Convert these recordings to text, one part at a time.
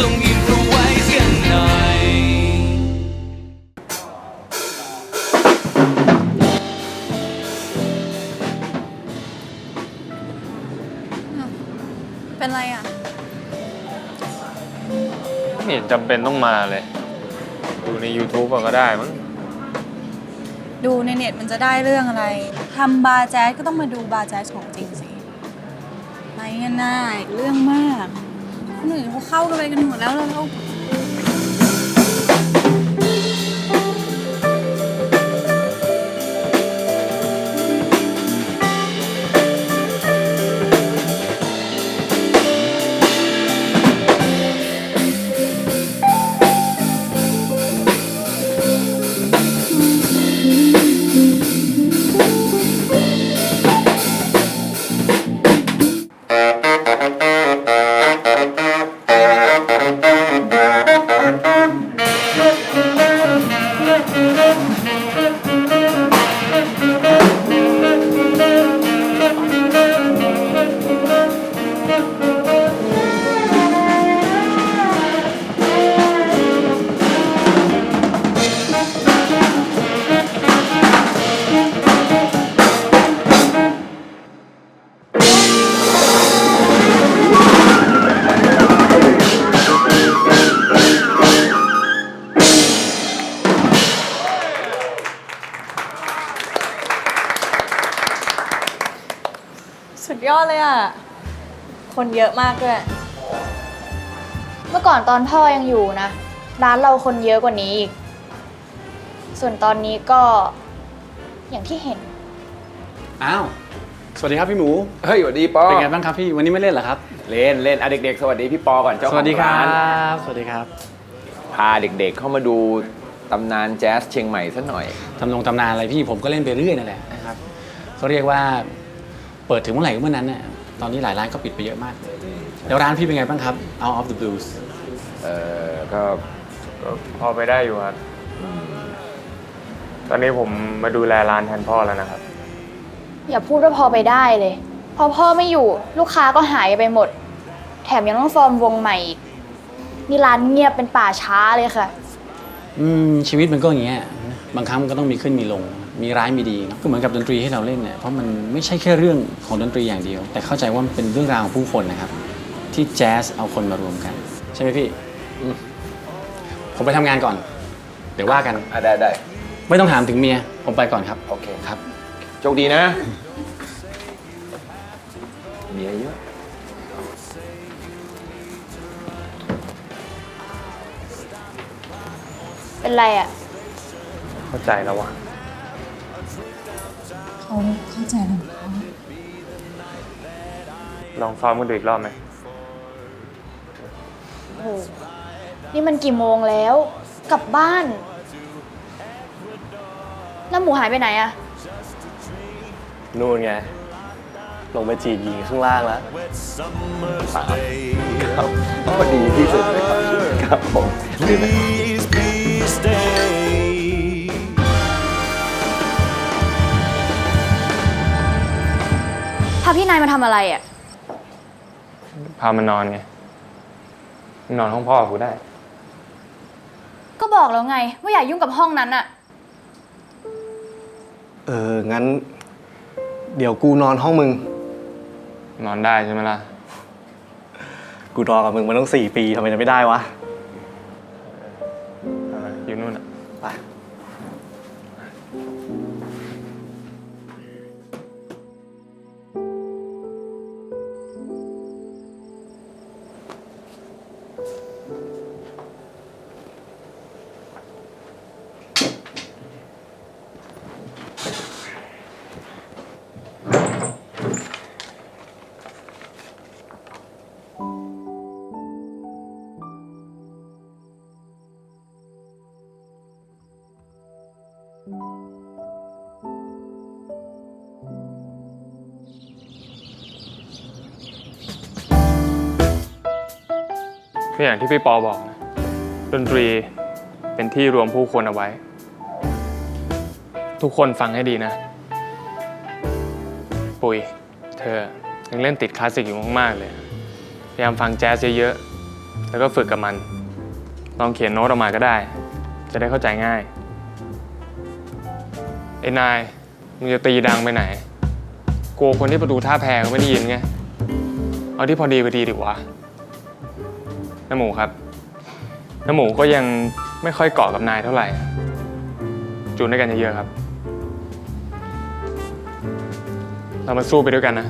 ต้องอินพรไว้กันหน่อยเป็นไรอะ ไม่เห็นจำเป็นต้องมาเลย ดูใน YouTube เอาก็ได้มั้ง ดูในเน็ตมันจะได้เรื่องอะไร ทำบาร์แจ๊สก็ต้องมาดูบาร์แจ๊สของจริงสิไม่งั้นน่าอีกเรื่องมาก คนอื่นเขาเข้ากันไปกันหมดแล้วแล้วเรา คนเยอะมากด้วย เมื่อก่อนตอนพ่อยังอยู่นะ ร้านเราคนเยอะกว่านี้อีก ส่วนตอนนี้ก็อย่างที่เห็น อ้าว สวัสดีครับพี่หมู เฮ้ยสวัสดีปอเป็นไงบ้างครับพี่ วันนี้ไม่เล่นเหรอครับ เล่นเล่นอะเด็กๆ สวัสดีพี่ปอก่อนเจ้าสของวัสดีครัร้านบ สวัสดีครับพาเด็กๆเข้ามาดูตำนานแจ๊สเชียงใหม่สักหน่อยทำลงตำนานอะไรพี่ผมก็เล่นไปเรื่อยนั่นแหละนะครับเขาเรียกว่า เปิดถึงเมื่อไหร่ก็เมื่อนั้นน่ะ ตอนนี้หลายร้านก็ปิดไปเยอะมากเลยแล้วร้านพี่เป็นไงบ้างครับ Out of the Blues เออก็ก็พอไปได้อยู่ครับ ตอนนี้ผมมาดูแลร้านแทนพ่อแล้วนะครับ อย่าพูดว่าพอไปได้เลย พอพ่อไม่อยู่ลูกค้าก็หายไปหมด แถมยังต้องฟอร์มวงใหม่อีกนี่ร้านเงียบเป็นป่าช้าเลยค่ะ อืมชีวิตมันก็อย่างเงี้ย บางครั้งมันก็ต้องมีขึ้นมีลง มีร้ายมีดีเนอะก็เหมือนกับดนตรีที่เราเล่นเนี่ยเพราะมันไม่ใช่แค่เรื่องของดนตรีอย่างเดียว แต่เข้าใจว่ามันเป็นเรื่องราวของผู้คนนะครับ ที่แจ๊สเอาคนมารวมกัน ใช่ไหมพี่อืมผมไปทำงานก่อน เดี๋ยวว่ากัน อะได้ได้ไม่ต้องถามถึงเมีย ผมไปก่อนครับโอเคครับ โชคดีนะเมียเยอะ เป็นไรอะ่ะ เข้าใจแล้วว่ะ ลองซ้อมกันดูอีกรอบไหมโอ้โหนี่มันกี่โมงแล้ว กลับบ้าน แล้วหมูหายไปไหนอะนู่นไง ลงไปจีบหญิงข้างล่างแล้วครับพอดีที่สุดเลยครับครับผมดีไหมพาพี่นายมาทำอะไรอะ่ะ พามานอนไงนอนห้องพ่อกูได้ ก็บอกแล้วไง ว่าอย่ายุ่งกับห้องนั้นอะเออ งั้น เดี๋ยวกูนอนห้องมึง นอนได้ใช่ไหมล่ะ กูรอกับมึงมาตั้งสี่ปีทำไมจะไม่ได้วะ ก็อย่างที่พี่ปอบอกนะดนตรีเป็นที่รวมผู้คนเอาไว้ ทุกคนฟังให้ดีนะ ปุยเธอยังเล่นติดคลาสสิกอยู่มาก ๆ เลย พยายามฟังแจ๊สเยอะ ๆ แล้วก็ฝึกกับมัน ลองเขียนโน้ตออกมาก็ได้ จะได้เข้าใจง่าย ไอ้นาย มึงจะตีดังไปไหน กลัวคนที่ประตูท่าแพเขาไม่ได้ยินไง เอาที่พอดีไปดีดีกว่าน้าหมูครับน้าหมูก็ยังไม่ค่อยเกาะกับนายเท่าไหร่ จูนด้วยกันเยอะๆครับ เรามาสู้ไปด้วยกันนะ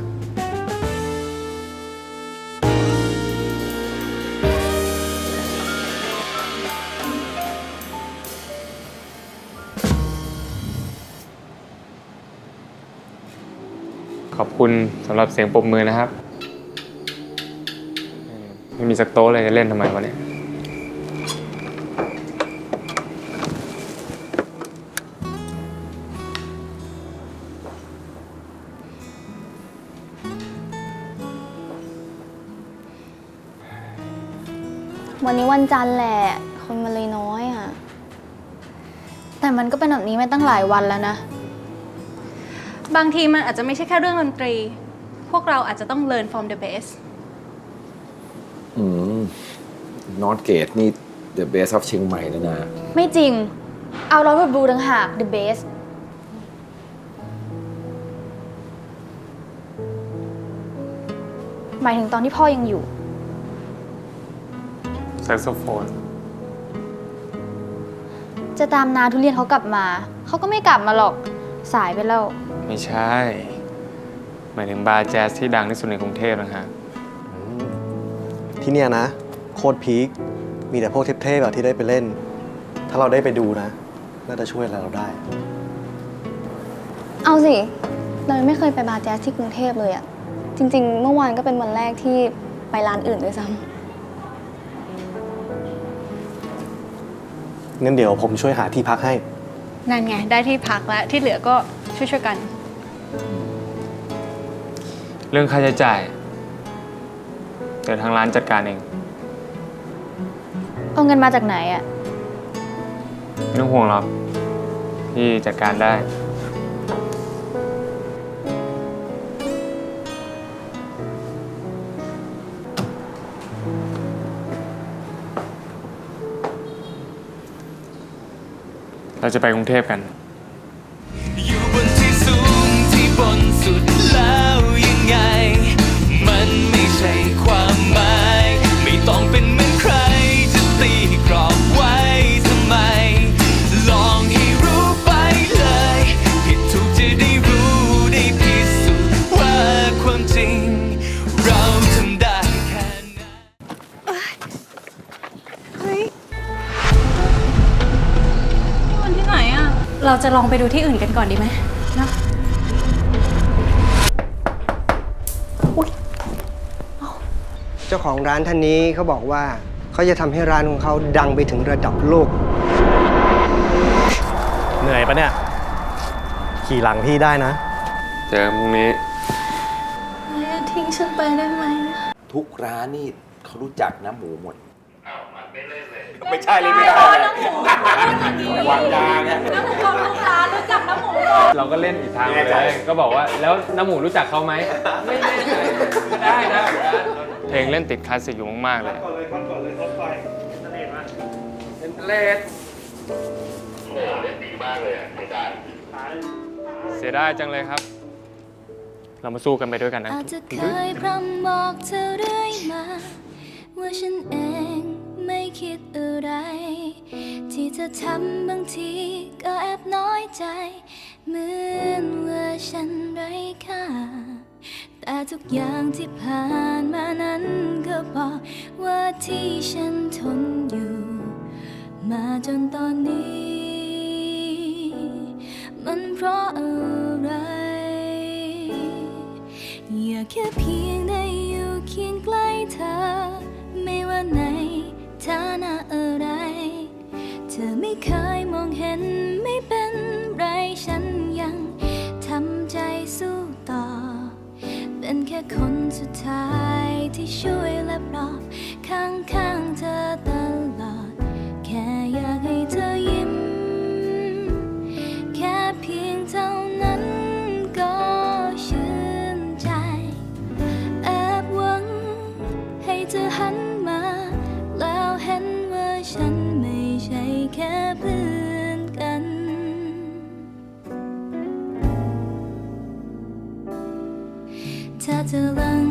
ขอบคุณสำหรับเสียงปรบมือนะครับ ไม่มีสักโต๊ะเลยจะเล่นทำไมวะเนี่ยวันนี้วันจันทร์แหละ คนมันเลยน้อยอะ แต่มันก็เป็นแบบนี้มาตั้งหลายวันแล้วนะ บางทีมันอาจจะไม่ใช่แค่เรื่องดนตรี พวกเราอาจจะต้อง learn from the best อืมนอตเกตนี่ the best of เชียงใหม่เลยนะ ไม่จริง เอาเราแบบดูดังหาก the best หมายถึงตอนที่พ่อยังอยู่ แซกโซโฟน จะตามนาทุเรียนเขากลับมา เขาก็ไม่กลับมาหรอก สายไปแล้ว ไม่ใช่ หมายถึงบาร์แจ๊สที่ดังที่สุดในกรุงเทพนะฮะที่เนี่ยนะ โคตรพีคมีแต่พวกเทพๆแบบที่ได้ไปเล่น ถ้าเราได้ไปดูนะ น่าจะช่วยอะไรเราได้ เอาสิ เรายังไม่เคยไปบาร์แจ๊สที่กรุงเทพเลยอะจริง ๆ เมื่อวานก็เป็นวันแรกที่ไปร้านอื่นด้วยซ้งั้นเดี๋ยวผมช่วยหาที่พักให้ นั่นไง ได้ที่พักแล้ว ที่เหลือก็ช่วยๆกัน เรื่องค่าใช้จ่าย เดี๋ยวทางร้านจัดการเองำเอาเงินมาจากไหนอะไม่ต้องห่วงหรอกพี่จัดการได้ เราจะไปกรุงเทพกัน เราจะลองไปดูที่อื่นกันก่อนดีไหมนะเจ้าของร้านท่านนี้เขาบอกว่าเขาจะทำให้ร้านของเขาดังไปถึงระดับโลก เหนื่อยปะเนี่ย ขี่หลังพี่ได้นะ เจอกันพรุ่งนี้ ทิ้งฉันไปได้ไหม ทุกร้านนี่เขารู้จักน้ำหมูหมด ไม่ใช่เลยไม่ใช่เลยวางยาไงเราก็เล่นอีกทางไปเลย ก็บอกว่าแล้วน้ำหมูรู้จักเขาไหมไม่แน่ใจได้นะเพลงเล่นติดคลาสสิกอยู่มากๆเลยก่อนเลยก่อนเลยก่อนไปเป็นเลดเล่นดีมากเลยเสียดายเสียดายจังเลยครับ เรามาสู้กันไปด้วยกันนะอาจจะเคยพร่ำบอกเธอเรื่อยมาว่าฉันเอง ไม่คิดอะไร ที่เธอทำบางทีก็แอบน้อยใจ เหมือนว่าฉันไร้ค่า แต่ทุกอย่างที่ผ่านมานั้นก็บอกว่าที่ฉันทนอยู่ มาจนตอนนี้ มันเพราะอะไร อยากแค่เพียงได้อยู่เคียงใกล้เธอ ไม่ว่าใน ฐานะอะไร เธอไม่เคยมองเห็นไม่เป็นไรฉันยังทำใจสู้ต่อ เป็นแค่คนสุดท้ายที่ช่วยและปลอบข้างๆเธอตลอ 下着冷。